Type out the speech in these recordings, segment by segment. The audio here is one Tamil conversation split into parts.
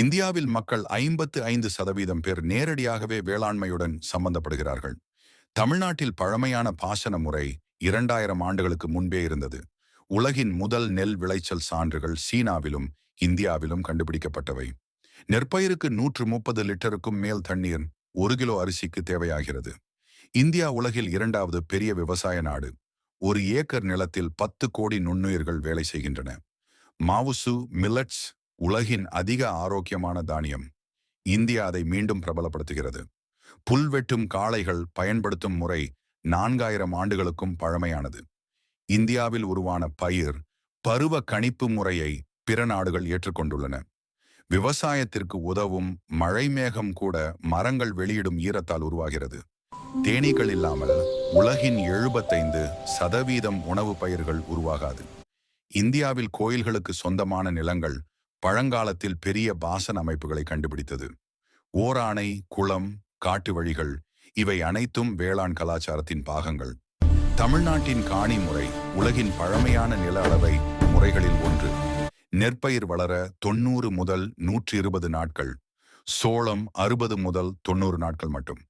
இந்தியாவில் மக்கள் ஐம்பத்து ஐந்து சதவீதம் பேர் நேரடியாகவே வேளாண்மையுடன் சம்பந்தப்படுகிறார்கள். தமிழ்நாட்டில் பழமையான பாசன முறை இரண்டாயிரம் ஆண்டுகளுக்கு முன்பே இருந்தது. உலகின் முதல் நெல் விளைச்சல் சான்றுகள் சீனாவிலும் இந்தியாவிலும் கண்டுபிடிக்கப்பட்டவை. நெற்பயிருக்கு நூற்று முப்பது லிட்டருக்கும் மேல் தண்ணீர் ஒரு கிலோ அரிசிக்கு தேவையாகிறது. இந்தியா உலகில் இரண்டாவது பெரிய விவசாய நாடு. ஒரு ஏக்கர் நிலத்தில் பத்து கோடி நுண்ணுயிர்கள் வேலை செய்கின்றன. மாவுசு மில்லட்ஸ் உலகின் அதிக ஆரோக்கியமான தானியம் இந்தியா அதை மீண்டும் பிரபலப்படுத்துகிறது. புல் வெட்டும் காளைகள் பயன்படுத்தும் முறை நான்காயிரம் ஆண்டுகளுக்கும் பழமையானது. இந்தியாவில் உருவான பயிர் பருவ கணிப்பு முறையை பிற நாடுகள் ஏற்றுக்கொண்டுள்ளன. விவசாயத்திற்கு உதவும் மழை மேகம் கூட மரங்கள் வெளியிடும் ஈரத்தால் உருவாகிறது. தேனீக்கள் இல்லாமல் உலகின் எழுபத்தைந்து சதவீதம் உணவு பயிர்கள் உருவாகாது. இந்தியாவில் கோயில்களுக்கு சொந்தமான நிலங்கள் பழங்காலத்தில் பெரிய பாசன அமைப்புகளை கண்டுபிடித்தது. ஓராணை குளம் காட்டு வழிகள் இவை அனைத்தும் வேளாண் கலாச்சாரத்தின் பாகங்கள். தமிழ்நாட்டின் காணி முறை உலகின் பழமையான நில அளவை முறைகளில் ஒன்று. நெற்பயிர் வளர தொன்னூறு முதல் நூற்றி இருபது நாட்கள். சோளம் அறுபது முதல் தொண்ணூறு நாட்கள் மட்டும்.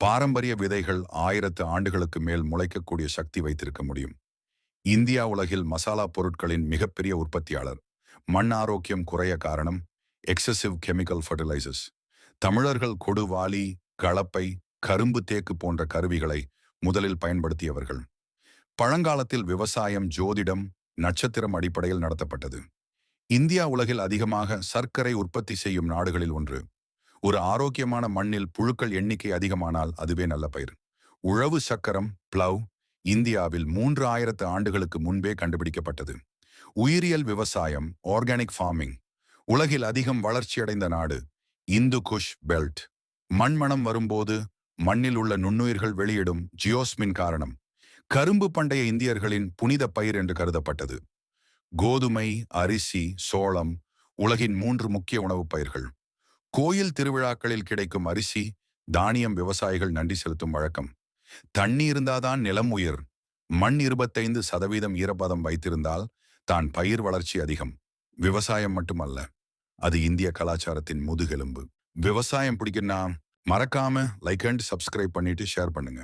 பாரம்பரிய விதைகள் ஆயிரத்து ஆண்டுகளுக்கு மேல் முளைக்கக்கூடிய சக்தி வைத்திருக்க முடியும். இந்தியா உலகில் மசாலா பொருட்களின் மிகப்பெரிய உற்பத்தியாளர். மண் ஆரோக்கியம் குறைய காரணம் எக்ஸசிவ் கெமிக்கல் ஃபர்டிலைசர்ஸ் தமிழர்கள் கொடுவாலி கலப்பை கரும்பு தேக்கு போன்ற கருவிகளை முதலில் பயன்படுத்தியவர்கள். பழங்காலத்தில் விவசாயம் ஜோதிடம் நட்சத்திரம் அடிப்படையில் நடத்தப்பட்டது. இந்தியா உலகில் அதிகமாக சர்க்கரை உற்பத்தி செய்யும் நாடுகளில் ஒன்று. ஒரு ஆரோக்கியமான மண்ணில் புழுக்கள் எண்ணிக்கை அதிகமானால் அதுவே நல்ல பயிர். உழவு சக்கரம் பிளவ் இந்தியாவில் மூன்று ஆயிரத்து ஆண்டுகளுக்கு முன்பே கண்டுபிடிக்கப்பட்டது. உயிரியல் விவசாயம் ஆர்கானிக் ஃபார்மிங் உலகில் அதிகம் வளர்ச்சியடைந்த நாடு இந்து குஷ் பெல்ட் மண்மணம் வரும்போது மண்ணில் உள்ள நுண்ணுயிர்கள் வெளியிடும் ஜியோஸ்மின் காரணம். கரும்பு பண்டைய இந்தியர்களின் புனித பயிர் என்று கருதப்பட்டது. கோதுமை அரிசி சோளம் உலகின் மூன்று முக்கிய உணவுப் பயிர்கள். கோயில் திருவிழாக்களில் கிடைக்கும் அரிசி தானியம் விவசாயிகள் நன்றி செலுத்தும் வழக்கம். தண்ணி இருந்தாதான் நிலம் உயிர். மண் இருபத்தைந்து சதவீதம் ஈரப்பதம் வைத்திருந்தால் தான் பயிர் வளர்ச்சி அதிகம். விவசாயம் மட்டுமல்ல அது இந்திய கலாச்சாரத்தின் முதுகெலும்பு. விவசாயம் பிடிக்குன்னா மறக்காம லைக் அண்ட் சப்ஸ்கிரைப் பண்ணிட்டு ஷேர் பண்ணுங்க.